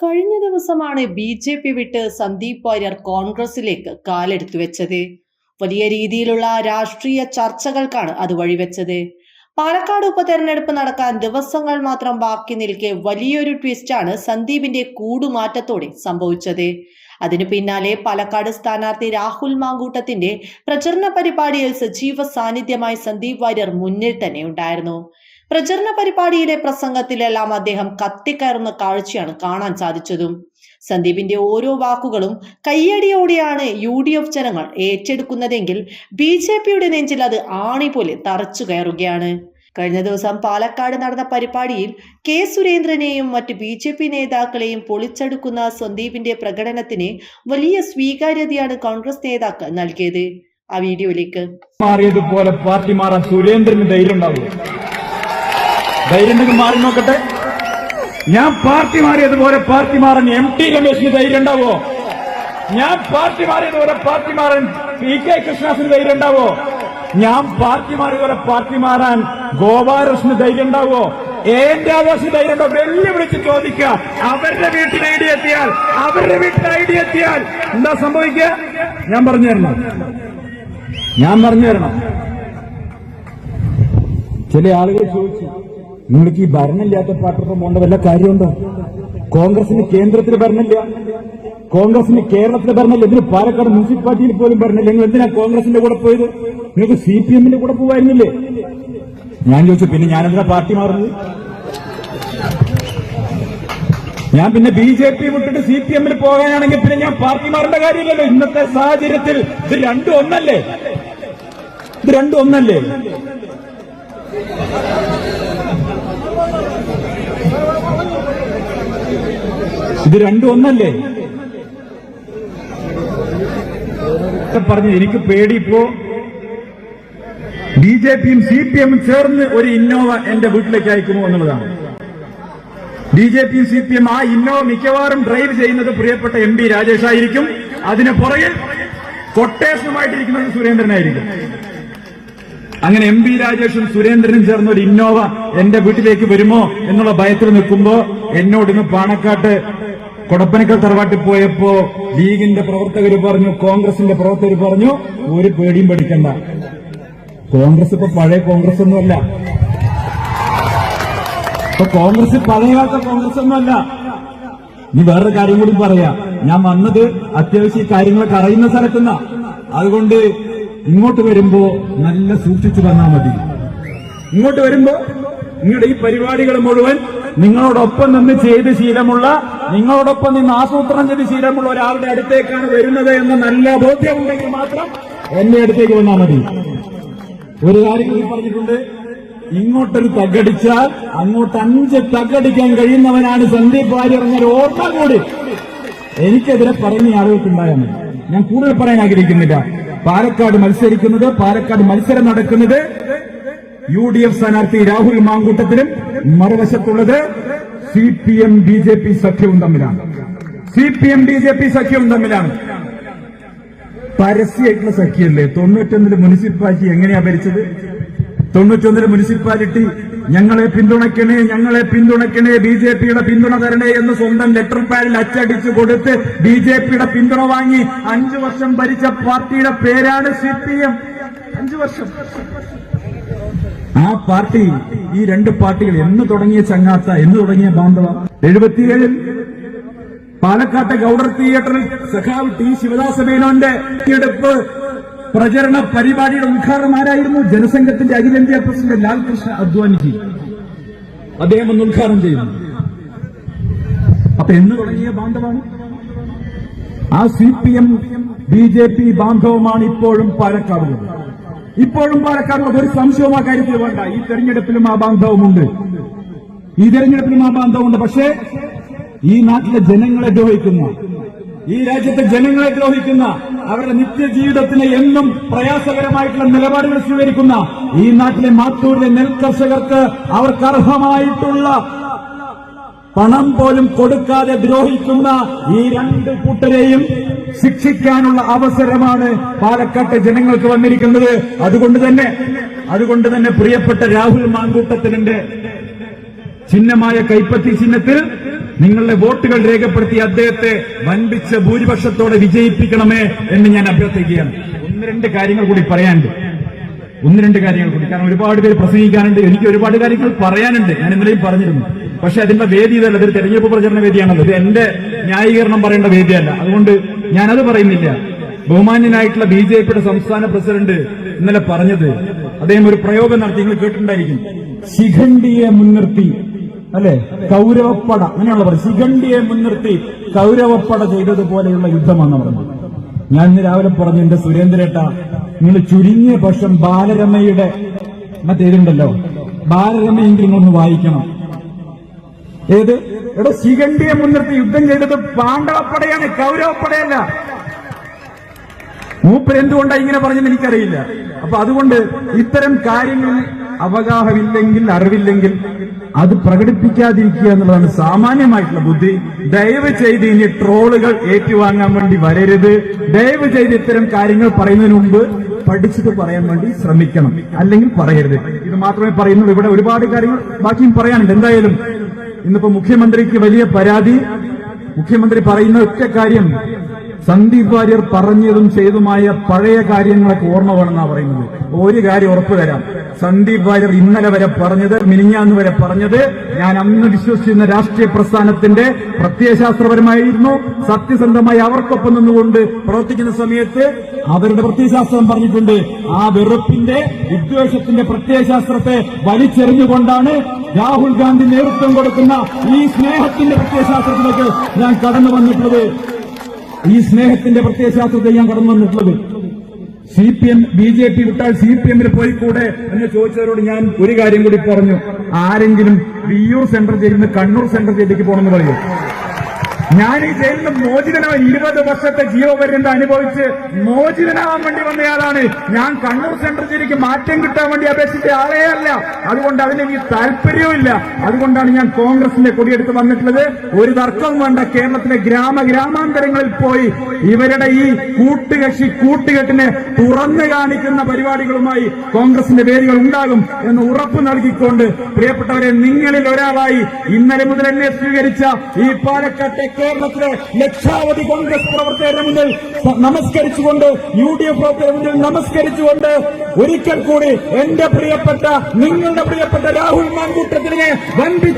കഴിഞ്ഞ ദിവസമാണ് B J P വിട്ട് സന്ദീപ് വാര്യർ കോൺഗ്രസിലേക്ക് കാലെടുത്തു വെച്ചത്. വലിയ രീതിയിലുള്ള രാഷ്ട്രീയ ചർച്ചകൾക്കാണ് അത് വഴിവെച്ചത്. പാലക്കാട് ഉപതെരഞ്ഞെടുപ്പ് നടക്കാൻ ദിവസങ്ങൾ മാത്രം ബാക്കി നിൽക്കെ വലിയൊരു ട്വിസ്റ്റാണ് സന്ദീപിന്റെ കൂടുമാറ്റത്തോടെ സംഭവിച്ചത്. അതിനു പിന്നാലെ പാലക്കാട് സ്ഥാനാർത്ഥി രാഹുൽ മാങ്കൂട്ടത്തിന്റെ പ്രചരണ പരിപാടിയിൽ സജീവ സാന്നിധ്യമായി സന്ദീപ് വാര്യർ മുന്നിൽ തന്നെ ഉണ്ടായിരുന്നു. പ്രചരണ പരിപാടിയിലെ പ്രസംഗത്തിലെല്ലാം അദ്ദേഹം കത്തിക്കയറുന്ന കാഴ്ചയാണ് കാണാൻ സാധിച്ചതും. സന്ദീപിന്റെ ഓരോ വാക്കുകളും കയ്യടിയോടെയാണ് യു ഡി എഫ് ജനങ്ങൾ ഏറ്റെടുക്കുന്നതെങ്കിൽ ബി ജെ പിയുടെ നെഞ്ചിൽ അത് ആണി പോലെ തറച്ചു കയറുകയാണ്. കഴിഞ്ഞ ദിവസം പാലക്കാട് നടന്ന പരിപാടിയിൽ കെ സുരേന്ദ്രനെയും മറ്റ് ബി ജെ പി നേതാക്കളെയും പൊളിച്ചെടുക്കുന്ന സന്ദീപിന്റെ പ്രകടനത്തിന് വലിയ സ്വീകാര്യതയാണ് കോൺഗ്രസ് നേതാക്കൾ നൽകിയത്. ആ വീഡിയോയിലേക്ക്. മാറിയതുപോലെ പാർട്ടി മാറാൻ സുരേന്ദ്രന് ധൈര്യം ഉണ്ടാവും ധൈര്യം മാറി നോക്കട്ടെ. ഞാൻ പാർട്ടി മാറിയതുപോലെ പാർട്ടി മാറാൻ എം ടി രമേശിന് ധൈര്യം ഉണ്ടാവോ? ഞാൻ പാർട്ടി മാറിയതുപോലെ പാർട്ടി മാറാൻ പി കെ കൃഷ്ണാസിന് ധൈര്യം ഉണ്ടാവോ? ഞാൻ പാർട്ടി മാറിയതുപോലെ പാർട്ടി മാറാൻ ഗോപാലകൃഷ്ണന് ധൈര്യം ഉണ്ടാവോ? എന്റെ ആവേശം ധൈര്യം ഉണ്ടോ? വെല്ലുവിളിച്ച് ചോദിക്കുക. അവരുടെ വീട്ടിൽ ഐഡിയ എത്തിയാൽ അവരുടെ വീട്ടിൽ ഐഡിയ എത്തിയാൽ എന്താ സംഭവിക്കുക? ഞാൻ പറഞ്ഞു തരണം. ഞാൻ പറഞ്ഞു തരണം. ചില ആളുകൾ ചോദിച്ചു. നിങ്ങൾക്ക് ഈ ഭരണമില്ലാത്ത പാർട്ടിയുടെ പോകേണ്ട വല്ല കാര്യമുണ്ടോ? കോൺഗ്രസിന് കേന്ദ്രത്തിൽ ഭരണമില്ല. കോൺഗ്രസിന് കേരളത്തിൽ ഭരണമില്ല. ഇതിന് പാലക്കാട് മുനിസിപ്പാലിറ്റിയിൽ പോലും ഭരണമില്ല. നിങ്ങൾ എന്തിനാ കോൺഗ്രസിന്റെ കൂടെ പോയത്? നിങ്ങൾക്ക് സി പി എമ്മിന്റെ കൂടെ പോവായിരുന്നില്ലേ? ഞാൻ ചോദിച്ചു പിന്നെ ഞാൻ ഞാനെന്തിനാ പാർട്ടി മാറുന്നത്? ഞാൻ പിന്നെ ബി ജെ പി വിട്ടിട്ട് സി പി എമ്മിൽ പോകാനാണെങ്കിൽ പിന്നെ ഞാൻ പാർട്ടി മാറേണ്ട കാര്യമില്ലല്ലോ. ഇന്നത്തെ സാഹചര്യത്തിൽ ഇത് രണ്ടും ഒന്നല്ലേ? ഇത് രണ്ടും ഒന്നല്ലേ? ഇത് രണ്ടും ഒന്നല്ലേ? പറഞ്ഞു എനിക്ക് പേടി ഇപ്പോ. ബി ജെ പിയും സി പി എമ്മും ചേർന്ന് ഒരു ഇന്നോവ എന്റെ വീട്ടിലേക്ക് അയക്കുമോ എന്നുള്ളതാണ്. ബി ജെ പിയും സി പി എം ആ ഇന്നോവ മിക്കവാറും ഡ്രൈവ് ചെയ്യുന്നത് പ്രിയപ്പെട്ട എം പി രാജേഷ് ആയിരിക്കും. അതിന് പുറകിൽ കൊട്ടേഷനുമായിട്ടിരിക്കുന്നത് സുരേന്ദ്രനായിരിക്കും. അങ്ങനെ എം പി രാജേഷും സുരേന്ദ്രനും ചേർന്ന് ഒരു ഇന്നോവ എന്റെ വീട്ടിലേക്ക് വരുമോ എന്നുള്ള ഭയത്തിൽ നിൽക്കുമ്പോ എന്നോട് ഇന്ന് പാണക്കാട്ട് കൊടപ്പനക്കൽ തറവാട്ടിൽ പോയപ്പോ ലീഗിന്റെ പ്രവർത്തകർ പറഞ്ഞു കോൺഗ്രസിന്റെ പ്രവർത്തകർ പറഞ്ഞു ഒരു പേടിയും പേടിക്കണ്ട. കോൺഗ്രസ് ഇപ്പൊ പഴയ കോൺഗ്രസ് ഒന്നുമല്ല ഇപ്പൊ കോൺഗ്രസ് പഴയ കാലത്തെ കോൺഗ്രസ് ഒന്നുമല്ല ഇനി വേറൊരു കാര്യം കൂടി പറയാ. ഞാൻ വന്നത് അത്യാവശ്യം ഈ കാര്യങ്ങളൊക്കെ അറിയുന്ന സ്ഥലത്തുനിന്ന അതുകൊണ്ട് ഇങ്ങോട്ട് വരുമ്പോ നല്ല സൂക്ഷിച്ചു വന്നാൽ മതി. ഇങ്ങോട്ട് വരുമ്പോ നിങ്ങളുടെ ഈ പരിപാടികൾ മുഴുവൻ നിങ്ങളോടൊപ്പം നിന്ന് ചെയ്ത് ശീലമുള്ള നിങ്ങളോടൊപ്പം നിന്ന് ആസൂത്രണം ചെയ്ത് ശീലമുള്ള ഒരാളുടെ അടുത്തേക്കാണ് വരുന്നത് എന്ന നല്ല ബോധ്യമുണ്ടെങ്കിൽ മാത്രം എന്റെ അടുത്തേക്ക് വന്നാൽ മതി. ഒരു കാര്യം കൂടി പറഞ്ഞിട്ടുണ്ട്. ഇങ്ങോട്ടൊരു തകടിച്ചാൽ അങ്ങോട്ട് അഞ്ച് തകടിക്കാൻ കഴിയുന്നവനാണ് സന്ദീപ് വാര്യർ എന്നൊരു ഓർമ്മ കൂടി. എനിക്കെതിരെ പറഞ്ഞ ആളുകൾക്കുണ്ടായാൽ മതി. ഞാൻ കൂടുതൽ പറയാൻ ആഗ്രഹിക്കുന്നില്ല. പാലക്കാട് മത്സരിക്കുന്നത് പാലക്കാട് മത്സരം നടക്കുന്നത് യു ഡി എഫ് സ്ഥാനാർത്ഥി രാഹുൽ മാങ്കൂട്ടത്തിലും മറുവശത്തുള്ളത് C P M B J P സഖ്യവും തമ്മിലാണ്. C P M B J P സഖ്യവും തമ്മിലാണ്. പരസ്യമായിട്ടുള്ള സഖ്യല്ലേ? തൊണ്ണൂറ്റൊന്നിൽ മുനിസിപ്പാലിറ്റി എങ്ങനെയാ ഭരിച്ചത്? തൊണ്ണൂറ്റൊന്നിൽ മുനിസിപ്പാലിറ്റി ഞങ്ങളെ പിന്തുണയ്ക്കണേ ഞങ്ങളെ പിന്തുണയ്ക്കണേ ബി ജെ പിയുടെ പിന്തുണ തരണേ എന്ന് സ്വന്തം ലെറ്റർ പാഡിൽ അച്ചടിച്ചു കൊടുത്ത് ബി ജെ പിയുടെ പിന്തുണ വാങ്ങി അഞ്ചു വർഷം ഭരിച്ച പാർട്ടിയുടെ പേരാണ് സി പി എം അഞ്ചു വർഷം. ആ പാർട്ടി ഈ രണ്ട് പാർട്ടികൾ എന്ന് തുടങ്ങിയ ചങ്ങാത്ത എന്ന് തുടങ്ങിയ ബാന്ധവ. എഴുപത്തിയേഴിൽ പാലക്കാട്ടെ ഗൗഡർ തിയേറ്ററിൽ സഖാവ് ടി ശിവദാസ മേനോന്റെ തിരഞ്ഞെടുപ്പ് പ്രചരണ പരിപാടിയുടെ ഉദ്ഘാടനം ആരായിരുന്നു? ജനസംഘത്തിന്റെ അഖിലേന്ത്യാ പ്രസിഡന്റ് ലാൽകൃഷ്ണ അദ്വാനിജി. അദ്ദേഹം ഒന്ന് ഉദ്ഘാടനം ചെയ്യുന്നു അപ്പൊ എന്ന് തുടങ്ങിയ ബാന്ധവാണ്. ആ C P M B J P ബാന്ധവമാണ് ഇപ്പോഴും പാലക്കാടുള്ളത്. ഇപ്പോഴും പാലക്കാടുള്ളത് ഒരു സംശയവും ആ കാര്യത്തിൽ വേണ്ട. ഈ തെരഞ്ഞെടുപ്പിലും ആ ബാന്ധവമുണ്ട്. ഈ തെരഞ്ഞെടുപ്പിലും ആ ബാന്ധവമുണ്ട്. പക്ഷേ ഈ നാട്ടിലെ ജനങ്ങളെ ദ്രോഹിക്കുന്ന ഈ രാജ്യത്തെ ജനങ്ങളെ ദ്രോഹിക്കുന്ന അവരുടെ നിത്യജീവിതത്തിന് എന്നും പ്രയാസകരമായിട്ടുള്ള നിലപാടുകൾ സ്വീകരിക്കുന്ന ഈ നാട്ടിലെ മാത്തൂരിലെ നെൽകർഷകർക്ക് അവർക്ക് അർഹമായിട്ടുള്ള പണം പോലും കൊടുക്കാതെ ദ്രോഹിക്കുന്ന ഈ രണ്ട് കൂട്ടരെയും ശിക്ഷിക്കാനുള്ള അവസരമാണ് പാലക്കാട്ടെ ജനങ്ങൾക്ക് വന്നിരിക്കുന്നത്. അതുകൊണ്ട് തന്നെ അതുകൊണ്ട് തന്നെ പ്രിയപ്പെട്ട രാഹുൽ മാങ്കൂട്ടത്തിനുണ്ട് ചിഹ്നമായ കൈപ്പത്തി ചിഹ്നത്തിൽ നിങ്ങളുടെ വോട്ടുകൾ രേഖപ്പെടുത്തി അദ്ദേഹത്തെ വൻപിച്ച ഭൂരിപക്ഷത്തോടെ വിജയിപ്പിക്കണമേ എന്ന് ഞാൻ അഭ്യർത്ഥിക്കുകയാണ്. ഒന്ന് രണ്ട് കാര്യങ്ങൾ കൂടി പറയാനുണ്ട്. ഒന്ന് രണ്ട് കാര്യങ്ങൾ കൂടി. കാരണം ഒരുപാട് പേര് പ്രസംഗിക്കാനുണ്ട്. എനിക്ക് ഒരുപാട് കാര്യങ്ങൾ പറയാനുണ്ട്. ഞാൻ ഇന്നലെയും പറഞ്ഞിരുന്നു. പക്ഷെ അതിന്റെ വേദി ഇതല്ല. ഇതൊരു തെരഞ്ഞെടുപ്പ് പ്രചരണ വേദിയാണല്ലോ. ഇത് എന്റെ ന്യായീകരണം പറയേണ്ട വേദിയല്ല. അതുകൊണ്ട് ഞാനത് പറയുന്നില്ല. ബഹുമാന്യനായിട്ടുള്ള ബി ജെ പിയുടെ സംസ്ഥാന പ്രസിഡന്റ് ഇന്നലെ പറഞ്ഞത് അദ്ദേഹം ഒരു പ്രയോഗം നടത്തി. നിങ്ങൾ കേട്ടിട്ടുണ്ടായിരിക്കും. ശിഖണ്ഡിയെ മുൻനിർത്തി. അല്ലെ? കൗരവപ്പട. അങ്ങനെയുള്ള പറയും ശിഖണ്ഡിയെ മുൻനിർത്തി കൗരവപ്പട ചെയ്തതുപോലെയുള്ള യുദ്ധമാണ് പറഞ്ഞത്. ഞാൻ ഇന്ന് രാവിലെ പറഞ്ഞു എന്റെ സുരേന്ദ്രേട്ട നിങ്ങൾ ചുരുങ്ങിയ പക്ഷം ബാലരമയുടെ മറ്റേതുണ്ടല്ലോ. ബാലരമയെങ്കിലും ഒന്ന് വായിക്കണം. ഏത്? ഇവിടെ ശിഖണ്ഡിയെ മുൻനിർത്തി യുദ്ധം ചെയ്തത് പാണ്ഡവപ്പടയാണ് കൗരവപ്പടയല്ല. മൂപ്പർ എന്തുകൊണ്ടാണ് ഇങ്ങനെ പറഞ്ഞെന്ന് എനിക്കറിയില്ല. അപ്പൊ അതുകൊണ്ട് ഇത്തരം കാര്യങ്ങളിൽ അവഗാഹമില്ലെങ്കിൽ അറിവില്ലെങ്കിൽ അത് പ്രകടിപ്പിക്കാതിരിക്കുക എന്നുള്ളതാണ് സാമാന്യമായിട്ടുള്ള ബുദ്ധി. ദയവ് ചെയ്ത് ഇനി ട്രോളുകൾ ഏറ്റുവാങ്ങാൻ വേണ്ടി വരരുത്. ദയവ് ചെയ്ത് ഇത്തരം കാര്യങ്ങൾ പറയുന്നതിന് മുമ്പ് പഠിച്ചിട്ട് പറയാൻ വേണ്ടി ശ്രമിക്കണം. അല്ലെങ്കിൽ പറയരുത്. ഇത് മാത്രമേ പറയുന്നുള്ളൂ. ഇവിടെ ഒരുപാട് കാര്യങ്ങൾ ബാക്കിയും പറയാനുണ്ട്. എന്തായാലും ഇന്നിപ്പോ മുഖ്യമന്ത്രിക്ക് വലിയ പരാതി. മുഖ്യമന്ത്രി പറയുന്ന ഒറ്റ കാര്യം. സന്ദീപ് വാര്യർ പറഞ്ഞതും ചെയ്തുമായ പഴയ കാര്യങ്ങളൊക്കെ ഓർമ്മ വേണമെന്നാണ് പറയുന്നത്. ഒരു കാര്യം ഉറപ്പ് തരാം. സന്ദീപ് വാര്യർ ഇന്നലെ വരെ പറഞ്ഞത് മിനിഞ്ഞാന്ന് വരെ പറഞ്ഞത് ഞാൻ അന്ന് വിശ്വസിച്ചിരുന്ന രാഷ്ട്രീയ പ്രസ്ഥാനത്തിന്റെ പ്രത്യയശാസ്ത്രപരമായിരുന്നു. സത്യസന്ധമായി അവർക്കൊപ്പം നിന്നുകൊണ്ട് പ്രവർത്തിക്കുന്ന സമയത്ത് അവരുടെ പ്രത്യയശാസ്ത്രം പറഞ്ഞിട്ടുണ്ട്. ആ വെറുപ്പിന്റെ വിദ്വേഷത്തിന്റെ പ്രത്യയശാസ്ത്രത്തെ വലിച്ചെറിഞ്ഞുകൊണ്ടാണ് രാഹുൽ ഗാന്ധി നേതൃത്വം കൊടുക്കുന്ന ഈ സ്നേഹത്തിന്റെ പ്രത്യയശാസ്ത്രത്തിലേക്ക് ഞാൻ കടന്നു വന്നിട്ടുള്ളത്. ഈ സ്നേഹത്തിന്റെ പ്രത്യയശാസ്ത്രത്തെ ഞാൻ കടന്നു വന്നിട്ടുള്ളത്. C P M B J P വിട്ടാൽ സി പി എമ്മിൽ പോയി കൂടെ എന്ന് ചോദിച്ചവരോട് ഞാൻ ഒരു കാര്യം കൂടി പറഞ്ഞു. ആരെങ്കിലും വിയൂർ സെൻട്രൽ ജയിലിൽ നിന്ന് കണ്ണൂർ സെൻട്രൽ ജയിലിലേക്ക് പോകണമെന്ന് പറയും. ഞാൻ ഈ ജയിലിൽ നിന്ന് മോചിതനാവാൻ ഇരുപത് വർഷത്തെ ജീവപര്യന്തം അനുഭവിച്ച് മോചിതനാവാൻ വേണ്ടി വന്നയാളാണ്. ഞാൻ കണ്ണൂർ സെൻട്രൽ ജയിലിലേക്ക് മാറ്റം കിട്ടാൻ വേണ്ടി അപേക്ഷിച്ച ആളേ അല്ല. അതുകൊണ്ട് അതിന് എനിക്ക് താല്പര്യവുമില്ല. അതുകൊണ്ടാണ് ഞാൻ കോൺഗ്രസിന്റെ കൊടിയെടുത്ത് വന്നിട്ടുള്ളത്. ഒരു തർക്കവും വേണ്ട. കേരളത്തിലെ ഗ്രാമ ഗ്രാമാന്തരങ്ങളിൽ പോയി ഇവരുടെ ഈ കൂട്ടുകക്ഷി കൂട്ടുകെട്ടിനെ തുറന്നു കാണിക്കുന്ന പരിപാടികളുമായി കോൺഗ്രസിന്റെ പേരുകൾ ഉണ്ടാകും എന്ന് ഉറപ്പ് നൽകിക്കൊണ്ട് പ്രിയപ്പെട്ടവരെ നിങ്ങളിൽ ഒരാളായി ഇന്നലെ മുതൽ എന്നെ സ്വീകരിച്ച ഈ പാലക്കാട്ടെ കേരളത്തിലെ ലക്ഷാവധി കോൺഗ്രസ് പ്രവർത്തകരുടെ മുന്നിൽ നമസ്കരിച്ചുകൊണ്ട് യു ഡി എഫ് പ്രവർത്തകരുടെ മുന്നിൽ നമസ്കരിച്ചുകൊണ്ട് ഒരിക്കൽ കൂടി എന്റെ പ്രിയപ്പെട്ട നിങ്ങളുടെ പ്രിയപ്പെട്ട രാഹുൽ മാൻകൂട്ടത്തിനെ വൻപിച്ച